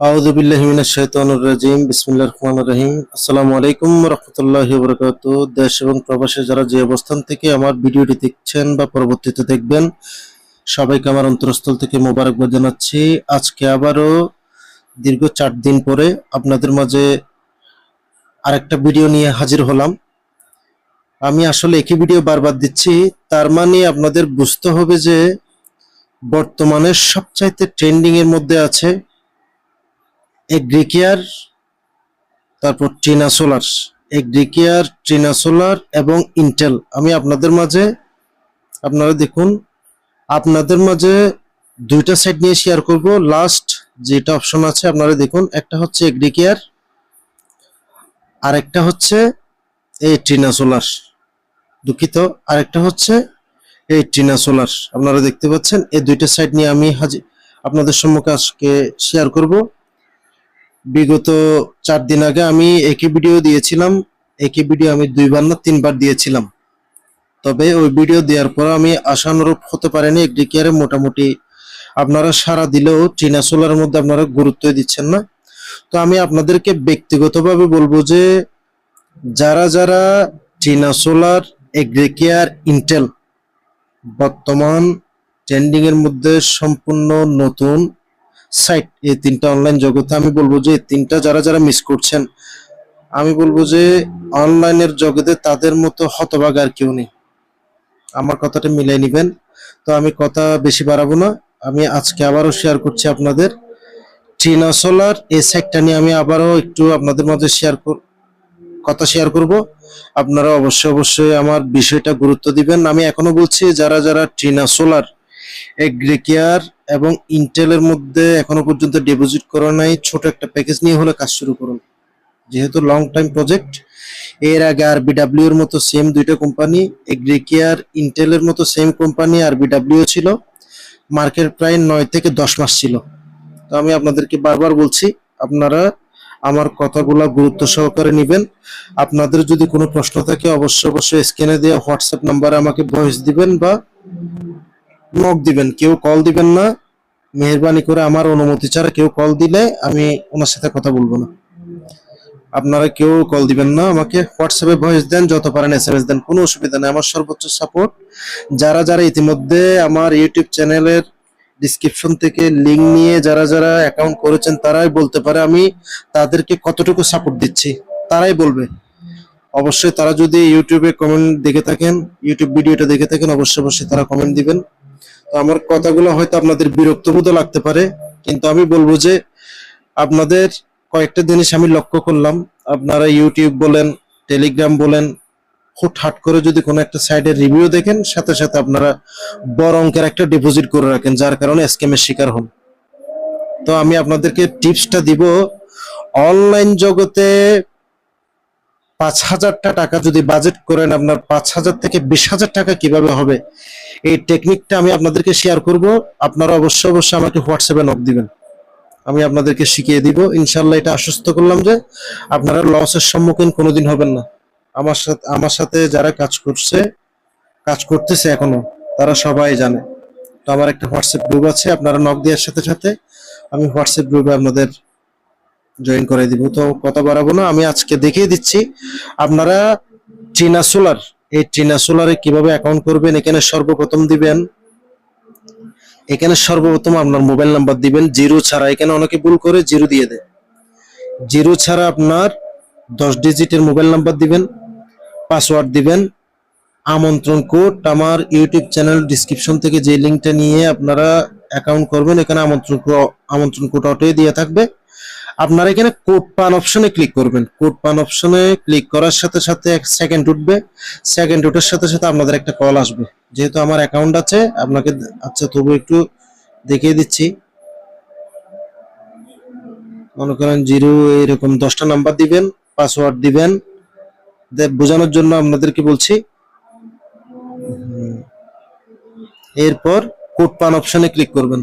আউযু বিল্লাহি মিনাশ শাইতানির রাজিম, বিসমিল্লাহির রহমানির রহিম। আসসালামু আলাইকুম ওয়া রাহমাতুল্লাহি দেশ এবং যারা যে অবস্থান থেকে আমার ভিডিওটি দেখছেন বা দেখবেন, সবাইকে আমার অন্তরস্থল থেকে জানাচ্ছি। আজকে আবারও দীর্ঘ চার দিন পরে আপনাদের মাঝে আরেকটা ভিডিও নিয়ে হাজির হলাম। আমি আসলে একই ভিডিও বারবার দিচ্ছি, তার মানে আপনাদের বুঝতে হবে যে বর্তমানে সবচাইতে ট্রেন্ডিং এর মধ্যে আছে এগ্রিকেয়ার তারপর Trina Solar Agricare Trina Solar এবং ইন্টেল। আমি আপনাদের মাঝে, আপনারা দেখুন, আপনাদের মাঝে দুইটা সাইড নিয়ে শেয়ার করব। লাস্ট যেটা অপশন আছে, আপনারা দেখুন, একটা হচ্ছে এগ্রিকেয়ার আর একটা হচ্ছে এই ট্রিনা সোলার দুঃখিত, আরেকটা হচ্ছে এই ট্রিনা সোলার আপনারা দেখতে পাচ্ছেন, এই দুইটা সাইড নিয়ে আমি হাজির আপনাদের সম্মুখে আজকে শেয়ার করব। বিগত চার দিন আগে আমি একই ভিডিও দিয়েছিলাম। একই ভিডিও আমি দুইবার না তিনবার দিয়েছিলাম। তবে ওই ভিডিও দেওয়ার পর আমি আশানুরূপ হতে পারিনি এগ্রিকেয়ারে মোটামুটি আপনারা সারা দিলেও চীনা সোলার মধ্যে আপনারা গুরুত্ব দিচ্ছেন না। তো আমি আপনাদেরকে ব্যক্তিগতভাবে বলব যে, যারা যারা চীনা সোলার, এগ্রিকেয়ার, ইন্টেল বর্তমান ট্রেন্ডিং এর মধ্যে সম্পূর্ণ নতুন সাইট, এই তিনটা অনলাইন জগতে আমি বলব যে তিনটা যারা যারা মিস করছেন, আমি বলব যে অনলাইনের জগতে তাদের মতো হতভাগ আর কেউ নেই। আমার কথাটা মিলাই নিবেন। তো আমি কথা বেশি বাড়াবো না। আমি আজকে আবারও শেয়ার করছি আপনাদের। চীনা সোলার, এই সাইটটা নিয়ে আমি আবারও একটু আপনাদের মধ্যে শেয়ার কর কথা শেয়ার করব। আপনারা অবশ্যই অবশ্যই আমার বিষয়টা গুরুত্ব দিবেন। আমি এখনও বলছি, যারা যারা চীনা সোলার এগ্রিকেয়ার এবং ইন্টেলের মধ্যে এখনও পর্যন্ত ডিপোজিট করা নাই। ছোট একটা প্যাকেজ নিয়ে হলে কাজ শুরু করুন। যেহেতু লং টাইম প্রজেক্ট এর আগে আর বিডাব্লিউ এর মতো সেম দুইটা কোম্পানি এগ্রিকেয়ার, ইন্টেলের মতো সেম কোম্পানি আর বিডাব্লিউ ছিল। মার্কেট প্রায় নয় থেকে দশ মাস ছিল। তো আমি আপনাদেরকে বারবার বলছি, আপনারা আমার কথাগুলো গুরুত্ব সহকারে নেবেন। আপনাদের যদি কোনো প্রশ্ন থাকে, অবশ্যই অবশ্যই স্ক্রিনে দেওয়া হোয়াটসঅ্যাপ নাম্বারে আমাকে ভয়েস দিবেন বা নক দিবেন, কেউ কল দিবেন না। মেহরবানি করে আমার অনুমতি ছাড়া কেউ কল দিলে আমি ওনার সাথে কথা বলব না। আপনারা কেউ কল দিবেন না, আমাকে হোয়াটসঅ্যাপে ভয়েস দেন, যত পারেন এসএমএস দেন, কোনো অসুবিধা নেই। আমার সর্বোচ্চ সাপোর্ট যারা যারা ইতিমধ্যে আমার ইউটিউব চ্যানেলের ডিসক্রিপশন থেকে লিংক নিয়ে যারা যারা অ্যাকাউন্ট করেছেন, তারাই বলতে পারে আমি তাদেরকে কতটুকু সাপোর্ট দিচ্ছি। তারাই বলবে। অবশ্যই তারা যদি ইউটিউবে কমেন্ট দেখে থাকেন ইউটিউব ভিডিওটা দেখে থাকেন, অবশ্যই অবশ্যই তারা কমেন্ট দিবেন। আমার কথাগুলো হয়তো আপনাদের বিরক্তবোধ লাগতে পারে, কিন্তু আমি বলব যে আপনাদের কয়েকটা জিনিস আমি লক্ষ্য করলাম। আপনারা ইউটিউব বলেন, টেলিগ্রাম বলেন, হুটহাট করে যদি কোনো একটা সাইডের রিভিউ দেখেন, সাথে সাথে আপনারা বড় অঙ্কের একটা ডিপোজিট করে রাখেন, যার কারণে স্ক্যামের শিকার হন। তো আমি আপনাদেরকে টিপসটা দিব অনলাইন জগতে পাঁচ হাজারটা টাকা যদি বাজেট করেন আপনার পাঁচ হাজার থেকে বিশ হাজার টাকা কীভাবে হবে? এই টেকনিকটা আমি আপনাদেরকে শেয়ার করব। আপনারা অবশ্যই অবশ্যই আমাকে হোয়াটসঅ্যাপে নক দিবেন। আমি আপনাদেরকে শিখিয়ে দিব। ইনশাল্লাহ এটা আশ্বস্ত করলাম যে আপনারা লসের সম্মুখীন কোনোদিন হবেন না। আমার সাথে আমার সাথে যারা কাজ করছে, কাজ করতেছে এখনও, তারা সবাই জানে। তো আমার একটা হোয়াটসঅ্যাপ গ্রুপ আছে, আপনারা নক দেওয়ার সাথে সাথে আমি হোয়াটসঅ্যাপ গ্রুপে আপনাদের জয়েন করে দিব। তো কথা বাড়াবো না, আমি আজকে দেখিয়ে দিচ্ছি আপনারা চীনা সোলার এই চীনা সোলারে কীভাবে অ্যাকাউন্ট করবেন, এখানে সর্বপ্রথম দিবেন। এখানে সর্বপ্রথম আপনার মোবাইল নাম্বার দিবেন, জিরো ছাড়া। এখানে অনেকে ভুল করে, জিরো দিয়ে দেয়। জিরো ছাড়া আপনার দশ ডিজিটের মোবাইল নাম্বার দিবেন পাসওয়ার্ড দিবেন। আমন্ত্রণ কোড আমার ইউটিউব চ্যানেল ডিসক্রিপশন থেকে যে লিঙ্কটা নিয়ে আপনারা অ্যাকাউন্ট করবেন, এখানে আমন্ত্রণ আমন্ত্রণ কোড অটোই দিয়ে থাকবে। আপনারা এখানে কোড পান অপশনে ক্লিক করবেন। কোড পান অপশনে ক্লিক করার সাথে সাথে এক সেকেন্ড উঠবে। সেকেন্ড উঠার সাথে সাথে আপনাদের একটা কল আসবে। যেহেতু আমার অ্যাকাউন্ট আছে, আপনাকে আচ্ছা তবু একটু দেখিয়ে দিচ্ছি। মনে করেন জিরো, এরকম দশটা নাম্বার দিবেন পাসওয়ার্ড দিবেন। বোঝানোর জন্য আপনাদেরকে বলছি। এরপর কোড পান অপশনে ক্লিক করবেন।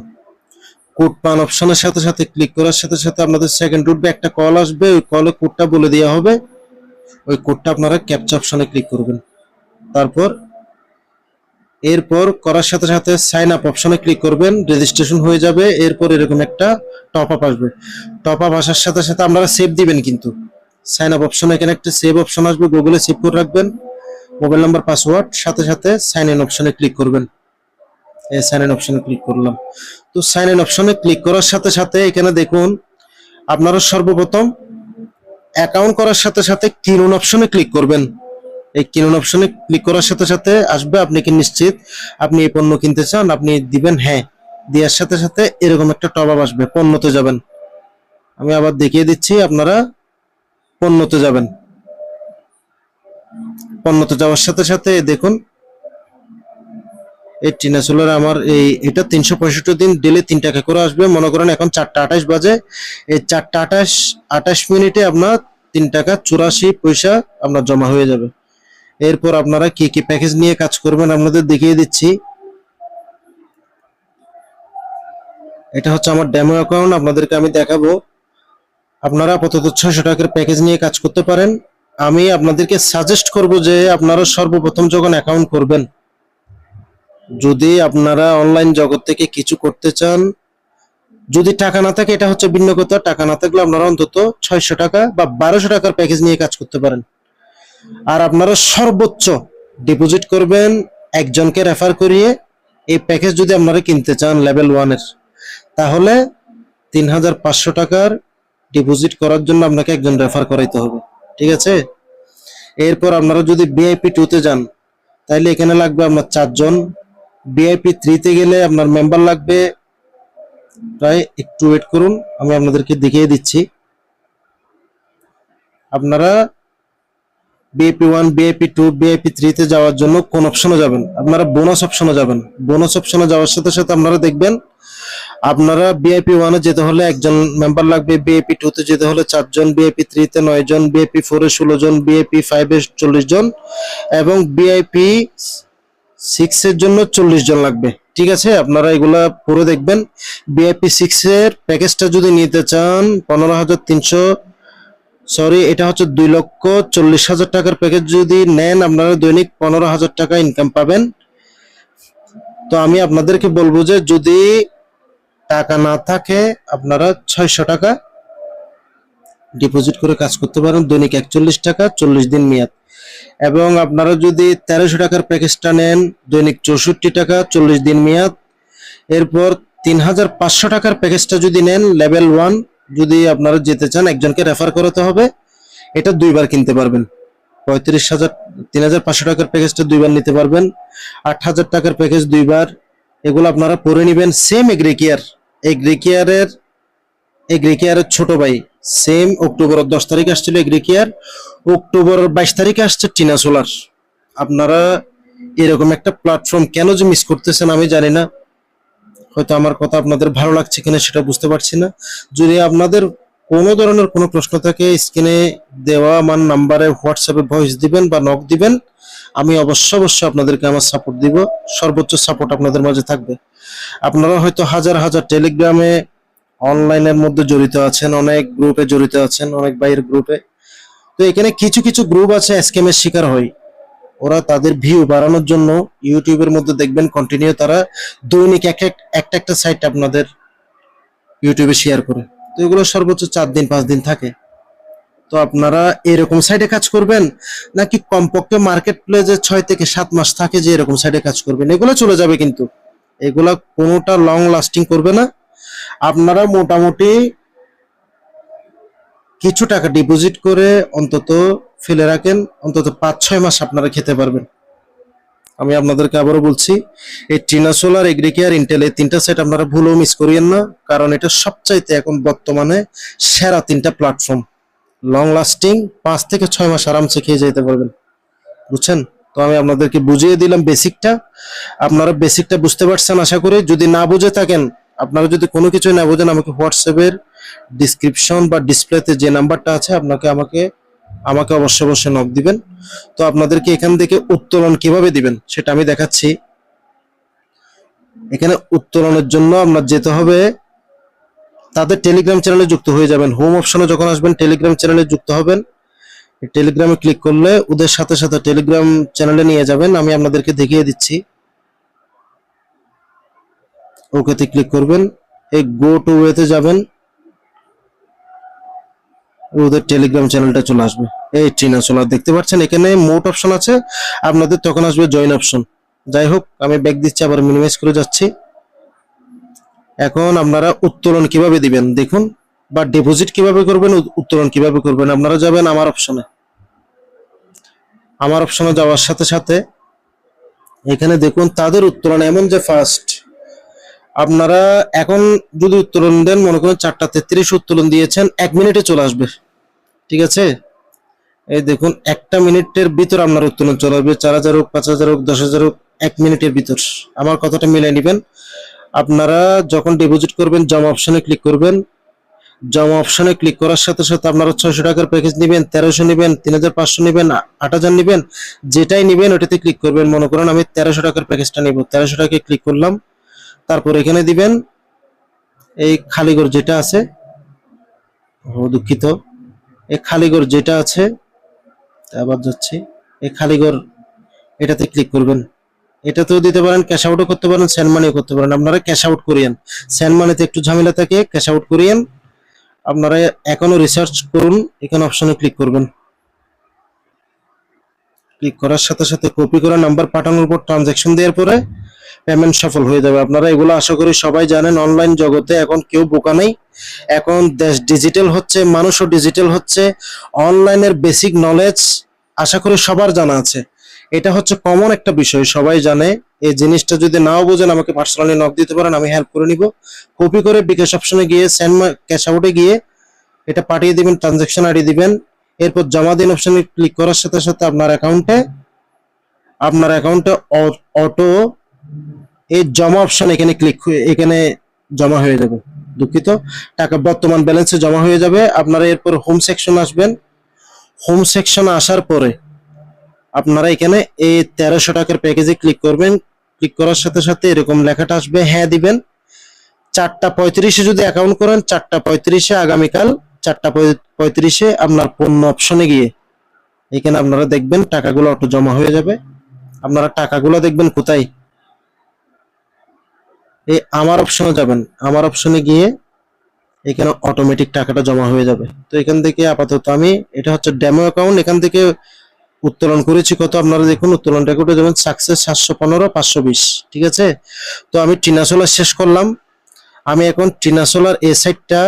কোড পান অপশনের সাথে সাথে ক্লিক করার সাথে সাথে আপনাদের সেকেন্ড উঠবে একটা কল আসবে, ওই কলে কোডটা বলে দেওয়া হবে। ওই কোডটা আপনারা ক্যাপচা অপশনে ক্লিক করবেন। তারপর, এরপর করার সাথে সাথে সাইন আপ অপশনে ক্লিক করবেন রেজিস্ট্রেশন হয়ে যাবে, এরপর এরকম একটা টপ আপ আসবে। টপ আপ আসার সাথে সাথে আপনারা সেভ দিবেন কিন্তু। সাইন আপ অপশন এখানে একটা সেভ অপশন আসবে গুগলে সেভ করে রাখবেন। মোবাইল নাম্বার পাসওয়ার্ড সাথে সাথে সাইন ইন অপশনে ক্লিক করবেন। সাইন ইন অপশনে ক্লিক করলাম। তো সাইন ইন অপশনে ক্লিক করার সাথে সাথে এখানে দেখুন, আপনারা সর্বপ্রথম অ্যাকাউন্ট করার সাথে সাথে কিনুন অপশনে ক্লিক করবেন। এই কিনুন অপশনে ক্লিক করার সাথে সাথে আসবে, আপনি কি নিশ্চিত? আপনি এই পণ্য কিনতে চান, আপনি দিবেন হ্যাঁ। দেওয়ার সাথে সাথে এরকম একটা টপ আপ আসবে, পণ্যতে যাবেন। আমি আবার দেখিয়ে দিচ্ছি, আপনারা পণ্যতে যাবেন। পণ্যতে যাওয়ার সাথে সাথে দেখুন এই টিনা সোলার আমার এই, এটা তিনশো পঁয়ষট্টি দিন ডেলি তিন টাকা করে আসবে। মনে করেন এখন চারটা আঠাশ বাজে। এই চারটা আঠাশ আঠাশ মিনিটে আপনার তিন টাকা চুরাশি পয়সা আপনার জমা হয়ে যাবে। এরপর আপনারা কি কি প্যাকেজ নিয়ে কাজ করবেন আপনাদের দেখিয়ে দিচ্ছি। এটা হচ্ছে আমার ডেমো অ্যাকাউন্ট আপনাদেরকে আমি দেখাবো। আপনারা আপাতত ছয়শো টাকার প্যাকেজ নিয়ে কাজ করতে পারেন। আমি আপনাদেরকে সাজেস্ট করব যে আপনারা সর্বপ্রথম যখন অ্যাকাউন্ট করবেন যদি আপনারা অনলাইন জগৎ থেকে কিছু করতে চান, যদি টাকা না থাকে, এটা হচ্ছে ভিন্ন কথা, টাকা না থাকলে আপনারা অন্তত ছয়শো টাকা বা বারোশো টাকার প্যাকেজ নিয়ে কাজ করতে পারেন। আর আপনারা সর্বোচ্চ ডিপোজিট করবেন একজনকে রেফার করিয়ে এই প্যাকেজ যদি আপনারা কিনতে চান লেভেল ওয়ানের তাহলে তিন হাজার পাঁচশো টাকার ডিপোজিট করার জন্য আপনাকে একজন রেফার করাইতে হবে। ঠিক আছে? এরপর আপনারা যদি বিআইপি টুতে যান তাহলে এখানে লাগবে আপনার চারজন বিআইপি থ্রিতে গেলে আপনার মেম্বার লাগবে প্রায় একটু ওয়েট করুন আমি আপনাদেরকে দেখিয়ে দিচ্ছি আপনারা BAP one BAP two BAP থ্রিতে যাওয়ার জন্য কোন অপশনে যাবেন আপনারা বোনাস অপশনে যাবেন বোনাস অপশনে যাওয়ার সাথে সাথে আপনারা দেখবেন আপনারা বিআইপি ওয়ানে যেতে হলে একজন মেম্বার লাগবে বিএপি টু তে যেতে হলে চারজন বিএপি থ্রি তে নয় জন বিএপি ফোরে ষোলো জন বিএপি ফাইভ চল্লিশ জন এবং বিআইপি সিক্স এর জন্য চল্লিশ জন লাগবে। ঠিক আছে? আপনারা এগুলা পুরো দেখবেন। বিআইপি সিক্স এর প্যাকেজটা যদি নিতে চান, পনেরো হাজার তিনশো সরি এটা হচ্ছে দুই লক্ষ চল্লিশ হাজার টাকার প্যাকেজ যদি নেন, আপনারা দৈনিক পনেরো হাজার টাকা ইনকাম পাবেন। তো আমি আপনাদেরকে বলব যে যদি টাকা না থাকে, আপনারা ছয়শো টাকা ডিপোজিট করে কাজ করতে পারেন। দৈনিক একচল্লিশ টাকা, চল্লিশ দিন মেয়াদ। এবং আপনারা যদি তেরোশো টাকার প্যাকেজটা নেন, দৈনিক চৌষট্টি টাকা, চল্লিশ দিন মেয়াদ। এরপর তিন হাজার পাঁচশো টাকার প্যাকেজটা যদি নেন, লেভেল ওয়ান, যদি আপনারা যেতে চান, একজনকে রেফার করাতে হবে। এটা দুইবার কিনতে পারবেন। পঁয়ত্রিশ হাজার, তিন হাজার পাঁচশো টাকার প্যাকেজটা দুইবার নিতে পারবেন। আট হাজার টাকার প্যাকেজ দুইবার। এগুলো আপনারা পরে নেবেন। সেম এগ্রিকেয়ার এগ্রিকেয়ারের এগ্রিকেয়ারের ছোট ভাই সেম অক্টোবরের দশ তারিখ আসছিল এগ্রিকেয়ার অক্টোবরের বাইশ তারিখে আসছে টিনা সোলার আপনারা এরকম একটা প্ল্যাটফর্ম কেন যে মিস করতেছেন আমি জানি না। হয়তো আমার কথা আপনাদের ভালো লাগছে কিনা সেটা বুঝতে পারছি না। যদি আপনাদের কোনো ধরনের কোনো প্রশ্ন থাকে স্ক্রিনে দেওয়া আমার নাম্বারে হোয়াটসঅ্যাপে ভয়েস দিবেন বা নক দিবেন। আমি অবশ্য অবশ্যই আপনাদেরকে আমার সাপোর্ট দিব। সর্বোচ্চ সাপোর্ট আপনাদের মাঝে থাকবে। আপনারা হয়তো হাজার হাজার টেলিগ্রামে অনলাইনের মধ্যে জড়িত আছেন, অনেক গ্রুপে জড়িত আছেন, অনেক বাইরের গ্রুপে তো এখানে কিছু কিছু গ্রুপ আছে স্ক্যামের শিকার হয়। ওরা তাদের ভিউ বাড়ানোর জন্য ইউটিউবের মধ্যে দেখবেন কন্টিনিউ তারা দৈনিক এক এক, একটা একটা সাইট আপনাদের ইউটিউবে শেয়ার করে। তো এগুলো সর্বোচ্চ চার দিন, পাঁচ দিন থাকে। তো আপনারা এরকম সাইডে কাজ করবেন, নাকি কমপক্ষে মার্কেট প্লেসে ছয় থেকে সাত মাস থাকে যে এরকম সাইডে কাজ করবেন? এগুলো চলে যাবে কিন্তু। এগুলা কোনোটা লং লাস্টিং করবে না। আপনারা মোটামুটি কিছু টাকা ডিপোজিট করে অন্তত ফেলে রাখেন, অন্তত পাঁচ, ছয় মাস আপনারা খেতে পারবেন। আমি আপনাদেরকে আবারও বলছি, এই টিনা সোলার, এগ্রিকেয়ার, ইন্টেল, এই তিনটা সেট আপনারা ভুলেও মিস করিয়েন না, কারণ এটা সবচাইতে এখন বর্তমানে সেরা তিনটা প্ল্যাটফর্ম লং লাস্টিং পাঁচ থেকে ছয় মাস আরামসে খেয়ে যেতে পারবেন। বুঝছেন? তো আমি আপনাদেরকে বুঝিয়ে দিলাম বেসিকটা আপনারা বেসিকটা বুঝতে পারছেন আশা করি। যদি না বুঝে থাকেন আপনারা যদি কোনো কিছু না বুঝেন, আমাকে হোয়াটসঅ্যাপের ডিসক্রিপশন বা ডিসপ্লেতে যে নাম্বারটা আছে, আপনাকে আমাকে আমাকে অবশ্যই অবশ্যই নক দিবেন। তো আপনাদেরকে এখান থেকে উত্তোলন কীভাবে দিবেন, সেটা আমি দেখাচ্ছি। এখানে উত্তোলনের জন্য আপনার যেতে হবে, তাদের টেলিগ্রাম চ্যানেলে যুক্ত হয়ে যাবেন। হোম অপশনে যখন আসবেন টেলিগ্রাম চ্যানেলে যুক্ত হবেন। টেলিগ্রামে ক্লিক করলে ওদের সাথে সাথে টেলিগ্রাম চ্যানেলে নিয়ে যাবেন। আমি আপনাদেরকে দেখিয়ে দিচ্ছি। ওকেতে ক্লিক করবেন। এই গো টু ওয়েতে যাবেন। ওদের টেলিগ্রাম চ্যানেলটা চলে আসবে। এই ট্রিনা সোলার দেখতে পাচ্ছেন? এখানে মোট অপশন আছে। আপনাদের তখন আসবে জয়েন অপশন যাই হোক, আমি ব্যাক দিচ্ছি, আবার মিনিমাইজ করে যাচ্ছি। এখন আপনারা উত্তোলন কীভাবে দিবেন? দেখুন, বা ডিপোজিট কীভাবে করবেন উত্তোলন কীভাবে করবেন? আপনারা যাবেন আমার অপশনে আমার অপশনে যাওয়ার সাথে সাথে এখানে দেখুন, তাদের উত্তোলন এমন যে ফার্স্ট আপনারা এখন যদি উত্তোলন দেন, মনে করেন চারটা তেত্রিশ উত্তোলন দিয়েছেন, এক মিনিটে চলে আসবে। ঠিক আছে? এই দেখুন, একটা মিনিটের ভিতর আপনার উত্তোলন চলে আসবে, চার হাজার হোক, পাঁচ হাজার হোক, দশ হাজার হোক, এক মিনিটের ভিতর। আমার কথাটা মিলাই নেবেন। আপনারা যখন ডিপোজিট করবেন জমা অপশনে ক্লিক করবেন। জমা অপশনে ক্লিক করার সাথে সাথে আপনারা ছয়শো টাকার প্যাকেজ নেবেন, তেরোশো নেবেন, তিন হাজার পাঁচশো নেবেন, আট হাজার নেবেন, যেটাই নেবেন, ওটাতে ক্লিক করবেন। মনে করেন আমি তেরোশো টাকার প্যাকেজটা নেব। তেরোশো টাকায় ক্লিক করলাম। তারপর এখানে দিবেন এই খালিগড় যেটা আছে দুঃখিত, এই খালিগড় যেটা আছে, আবার যাচ্ছি, এই খালিগড় এটাতে ক্লিক করবেন। এটাতেও দিতে পারেন ক্যাশ আউটও করতে পারেন স্যান্ড মানিও করতে পারেন। আপনারা ক্যাশ আউট করিয়েন। স্যান্ড মানিতে একটু ঝামেলা থাকে ক্যাশ আউট করিয়েন। আপনারা এখনও রিসার্চ করুন, এখানে অপশনে ক্লিক করবেন। ক্লিক করার সাথে সাথে কপি করা নাম্বার পাঠানোর পর ট্রানজ্যাকশন দেওয়ার পরে পেমেন্ট সফল হয়ে যাবে। আপনারা এগুলো আশা করি সবাই জানেন অনলাইন জগতে এখন কেউ বোকা নেই। এখন দেশ ডিজিটাল হচ্ছে, মানুষও ডিজিটাল হচ্ছে। অনলাইনের বেসিক নলেজ আশা করি সবার জানা আছে। এটা হচ্ছে কমন একটা বিষয়, সবাই জানে। এই জিনিসটা যদি নাও বোঝেন, আমাকে পার্সোনালি নক দিতে পারেন, আমি হেল্প করে নিব। কপি করে বিকাশ অপশনে গিয়ে সেন্ড ক্যাশ আউটে গিয়ে, এটা পাঠিয়ে দিবেন ট্রানজ্যাকশন আইডি দিবেন। এরপর জমা দিন অপশনে ক্লিক করার সাথে সাথে আপনার অ্যাকাউন্টে আপনার অ্যাকাউন্টে অটো এই জমা অপশন এখানে ক্লিক এখানে জমা হয়ে যাবে। দুঃখিত। টাকা বর্তমান ব্যালেন্সে জমা হয়ে যাবে। আপনারা এরপর হোম সেকশন আসবেন। হোম সেকশন আসার পরে আপনারা এখানে এই তেরোশো টাকার প্যাকেজে ক্লিক করবেন। ক্লিক করার সাথে সাথে এরকম লেখাটা আসবে হ্যাঁ দিবেন। চারটা পঁয়ত্রিশে যদি অ্যাকাউন্ট করেন, চারটা পঁয়ত্রিশে আগামীকাল, চারটা পঁয়ত্রিশে আপনার পণ্য অপশনে গিয়ে এখানে আপনারা দেখবেন টাকাগুলো অটো জমা হয়ে যাবে। আপনারা টাকাগুলো দেখবেন কোথায়? এই আমার অপশনে যাবেন। আমার অপশনে গিয়ে এখানে অটোমেটিক টাকাটা জমা হয়ে যাবে। তো এখান থেকে আপাতত আমি, এটা হচ্ছে ডেমো অ্যাকাউন্ট এখান থেকে উত্তোলন করেছি কত? আপনারা দেখুন, উত্তোলনটা করে যেমন সাকসেস সাতশো পনেরো, পাঁচশো বিশ, ঠিক আছে? তো আমি টিনা সোলার শেষ করলাম। আমি এখন টিনা সোলার এ সাইডটা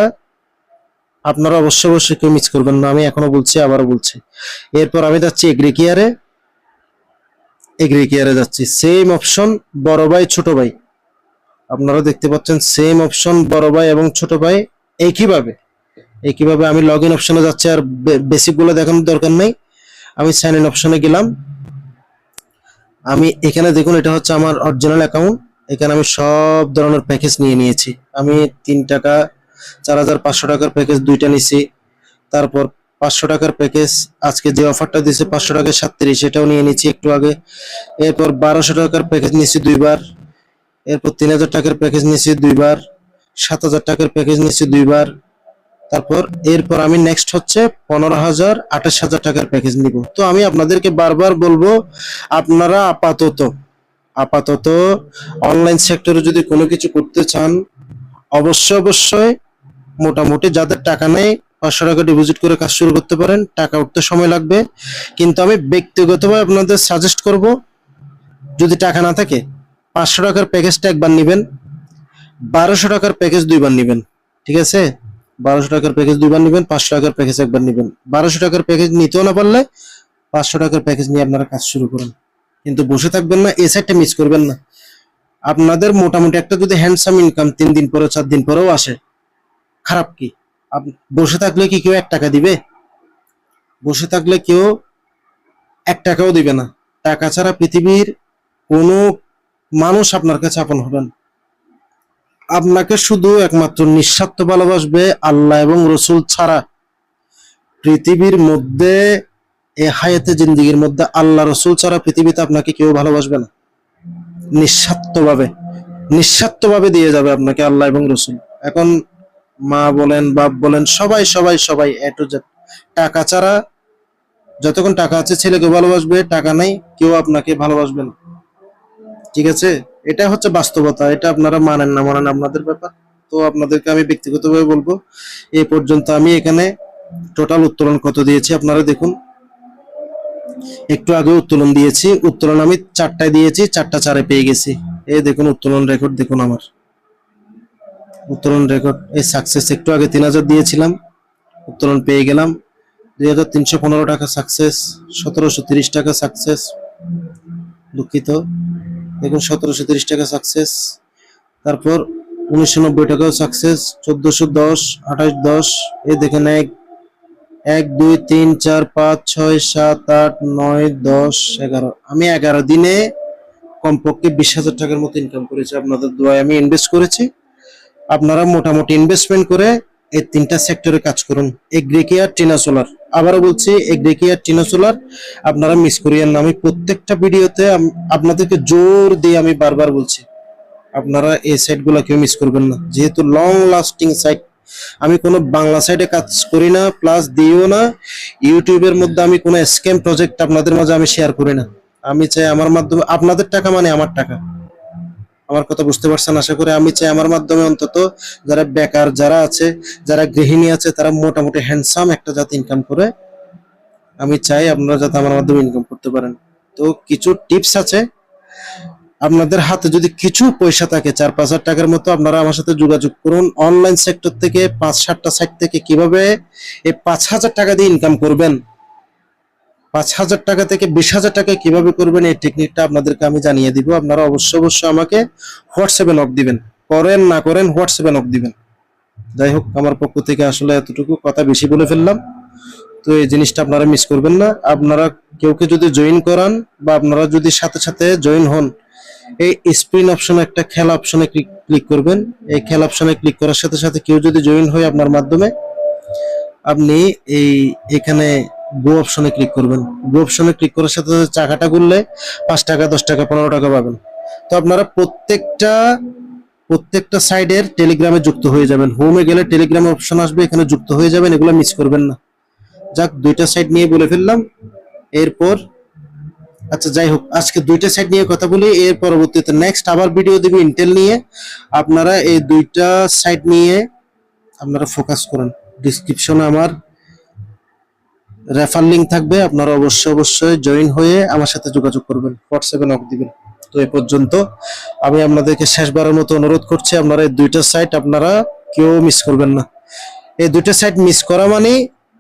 আপনারা অবশ্যই অবশ্যই কেউ মিস করবেন না, আমি এখনও বলছি, আবারও বলছি। এরপর আমি যাচ্ছি এগ্রিকিয়ারে এগ্রিকিয়ারে যাচ্ছি। সেম অপশন বড় ভাই, ছোট ভাই। আপনারা দেখতে পাচ্ছেন সেম অপশন বড় ভাই এবং ছোট ভাই একইভাবে। একইভাবে আমি লগ ইন অপশনে যাচ্ছি, আর বেসিকগুলো দেখানোর দরকার নেই। আমি সাইন ইন অপশনে গেলাম। আমি এখানে দেখুন, এটা হচ্ছে আমার অরিজিনাল অ্যাকাউন্ট এখানে আমি সব ধরনের প্যাকেজ নিয়ে নিয়েছি। আমি তিন টাকা চার হাজার পাঁচশো টাকার প্যাকেজ দুইটা নিছি। তারপর পাঁচশো টাকার প্যাকেজ আজকে যে অফারটা দিয়েছে পাঁচশো টাকায় সাতত্রিশ এটাও নিয়ে নিচ্ছি একটু আগে। এরপর বারোশো টাকার প্যাকেজ নিয়েছি দুইবার। এরপর তিন হাজার টাকার প্যাকেজ নিয়েছি দুইবার। সাত হাজার টাকার প্যাকেজ নিয়েছি দুইবার। তারপর, এরপর আমি নেক্সট হচ্ছে পনেরো হাজার, আঠাশ হাজার টাকার প্যাকেজ নিব। তো আমি আপনাদেরকে বারবার বলব, আপনারা আপাতত আপাতত অনলাইন সেক্টরে যদি কোনো কিছু করতে চান, অবশ্যই অবশ্যই মোটামুটি যাদের টাকা নেই পাঁচশো টাকা ডিপোজিট করে কাজ শুরু করতে পারেন, টাকা উঠতে সময় লাগবে। কিন্তু আমি ব্যক্তিগতভাবে আপনাদের সাজেস্ট করব, যদি টাকা না থাকে, পাঁচশো টাকার প্যাকেজটা একবার নেবেন, বারোশো টাকার প্যাকেজ দুইবার নেবেন, ঠিক আছে? বারোশো টাকার প্যাকেজ দুইবার নেবেন, পাঁচশো টাকার প্যাকেজ একবার নেবেন। বারোশো টাকার প্যাকেজ নিতেও না পারলে পাঁচশো টাকার প্যাকেজ নিয়ে আপনারা কাজ শুরু করুন। কিন্তু বসে থাকবেন না, এই সাইডটা মিস করবেন না। আপনাদের মোটামুটি একটা যদি হ্যান্ডসাম ইনকাম তিন দিন পরে চার দিন পরেও আসে খারাপ কি? বসে থাকলে কি কেউ এক টাকা দিবে? বসে থাকলে কেউ এক টাকাও দিবে না। টাকা ছাড়া পৃথিবীর কোনো মানুষ আপনার কাছে আপন হবে না। আপনাকে শুধু একমাত্র নিঃস্বার্থ ভালোবাসবে আল্লাহ এবং রসুল ছাড়া। পৃথিবীর মধ্যে, এ হায়াতে জিন্দিগির মধ্যে আল্লাহ, রসুল ছাড়া পৃথিবীতে আপনাকে কেউ ভালোবাসবে না। নিঃস্বার্থভাবে। নিঃস্বার্থভাবে দিয়ে যাবে আপনাকে আল্লাহ এবং রসুল। এখন মা বলেন, বাপ বলেন, সবাই সবাই সবাই এ টাকা ছাড়া যতক্ষণ টাকা আছে, ছেলেকে ভালোবাসবে, টাকা নাই, কেউ আপনাকে ভালোবাসবে না। ঠিক আছে? এটা হচ্ছে বাস্তবতা, এটা আপনারা মানেন না, মানেন আপনাদের ব্যাপার। তো আপনাদেরকে আমি ব্যক্তিগতভাবে বলব, এ পর্যন্ত আমি এখানে টোটাল উত্তোলন কত দিয়েছি, আপনারা দেখুন। একটু আগে উত্তোলন দিয়েছি, উত্তোলন আমি চারটায় দিয়েছি, চারটা চারে পেয়ে গেছি। এই দেখুন, উত্তোলন রেকর্ড দেখুন আমার। উত্তোলন রেকর্ড এই সাকসেস একটু আগে তিন হাজার দিয়েছিলাম, উত্তোলন পেয়ে গেলাম। দুই হাজার তিনশো পনেরো টাকা সাকসেস সতেরোশো তিরিশ টাকা সাকসেস দুঃখিত। দেখুন, সতেরোশো তিরিশ টাকা সাকসেস তারপর উনিশশো নব্বই টাকাও সাকসেস চোদ্দোশো দশ, আঠাশ দশ, এ দেখেন এক এক, দুই, তিন, চার, পাঁচ, ছয়, সাত, আট, নয়, দশ, এগারো। আমি এগারো দিনে কমপক্ষে বিশ হাজার টাকার মতো ইনকাম করেছি। আপনাদের দোয়ায় আমি ইনভেস্ট করেছি। আপনারা মোটামুটি ইনভেস্টমেন্ট করে এই তিনটা সেক্টরে কাজ করুন। এগ্রিকেয়ার টিনা সোলার আবারও বলছি এগ্রিকেয়ার টিনা সোলার আপনারা মিস করিয়েন না। আমি প্রত্যেকটা ভিডিওতে আপনাদেরকে জোর দিয়ে আমি বারবার বলছি, আপনারা এই সাইটগুলো কেউ মিস করবেন না। যেহেতু লং লাস্টিং সাইট আমি কোনো বাংলা সাইডে কাজ করি না প্লাস দিও না। ইউটিউবের মধ্যে আমি কোনো স্ক্যাম প্রজেক্ট আপনাদের মাঝে আমি শেয়ার করি না। আমি চাই আমার মাধ্যমে আপনাদের টাকা মানে আমার টাকা। আমার কথা বুঝতে পারছেন, আশা করি আমি চাই আমার মাধ্যমে অন্তত যারা বেকার, যারা আছে, যারা গৃহিণী আছে, তারা মোটামুটি হ্যান্ডসাম একটা যাতে ইনকাম করে। আমি চাই আপনারা যাতে আমার মাধ্যমে ইনকাম করতে পারেন। তো কিছু টিপস আছে। আপনাদের হাতে যদি কিছু পয়সা থাকে, চার পাঁচ হাজার টাকার মতো আপনারা আমার সাথে যোগাযোগ করুন। অনলাইন সেক্টর থেকে পাঁচ সাতটা সাইট থেকে কীভাবে এই পাঁচ হাজার টাকা দিয়ে ইনকাম করবেন? পাঁচ হাজার টাকা থেকে বিশ হাজার টাকা কীভাবে করবেন, এই টেকনিকটা আপনাদেরকে আমি জানিয়ে দিব। আপনারা অবশ্যই অবশ্যই আমাকে হোয়াটসঅ্যাপে নক দিবেন। করেন না করেন, হোয়াটসঅ্যাপে নক দিবেন। যাই হোক, আমার পক্ষ থেকে আসলে এতটুকু কথা বেশি বলে ফেললাম। তো এই জিনিসটা আপনারা মিস করবেন না। আপনারা কেউকে যদি জয়েন করান বা আপনারা যদি সাথে সাথে জয়েন হন, এই স্ক্রিন অপশনে একটা খেলা অপশনে ক্লিক করবেন। এই খেলা অপশনে ক্লিক করার সাথে সাথে কেউ যদি জয়েন হয় আপনার মাধ্যমে, আপনি এই এখানে গো অপশনে ক্লিক করবেন। গো অপশনে ক্লিক করার সাথে সাথে চাকাটা ঘুরলে পাঁচ টাকা, দশ টাকা, পনেরো টাকা পাবেন। তো আপনারা প্রত্যেকটা প্রত্যেকটা সাইডের টেলিগ্রামে যুক্ত হয়ে যাবেন। হোমে গেলে টেলিগ্রাম অপশন আসবে, এখানে যুক্ত হয়ে যাবেন, এগুলো মিস করবেন না। যাক, দুইটা সাইড নিয়ে বলে ফেললাম। এরপর আচ্ছা যাই হোক, আজকে দুইটা সাইড নিয়ে কথা বলি। এর পরবর্তীতে নেক্সট আবার ভিডিও দিব ইন্টেল নিয়ে। আপনারা এই দুইটা সাইড নিয়ে আপনারা ফোকাস করুন। ডিসক্রিপশনে আমার রেফার লিংক থাকবে, আপনারা অবশ্যই অবশ্যই জয়েন হয়ে আমার সাথে যোগাযোগ করবেন হোয়াটসঅ্যাপে নক দিবেন। তো এই পর্যন্ত আমি আপনাদেরকে শেষবারের মতো অনুরোধ করছি, আপনারা এই দুইটা সাইট আপনারা কেউ মিস করবেন না। এই দুইটা সাইট মিস করা মানে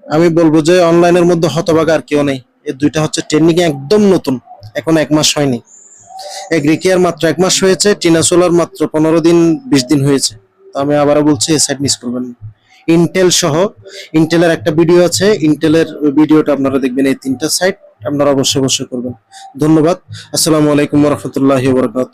আমি বলব যে অনলাইনের মধ্যে হতভাগা আর কেউ নেই। এই দুইটা হচ্ছে ট্রেন্ডিং একদম নতুন, এখন এক মাস হয়নি। এগ্রিকেয়ার মাত্র এক মাস হয়েছে, টিনা সোলার মাত্র পনেরো দিন, বিশ দিন হয়েছে। তো আমি আবারও বলছি, এই সাইট মিস করবেন না। ইন্টেল সহ। ইন্টেলের একটা ভিডিও আছে। ইন্টেলের ভিডিওটা আপনারা দেখবেন এই তিনটা সাইট আপনারা অবশ্যই অবশ্যই করবেন। ধন্যবাদ। আসসালামু আলাইকুম রহমতুল্লাহ বরকাত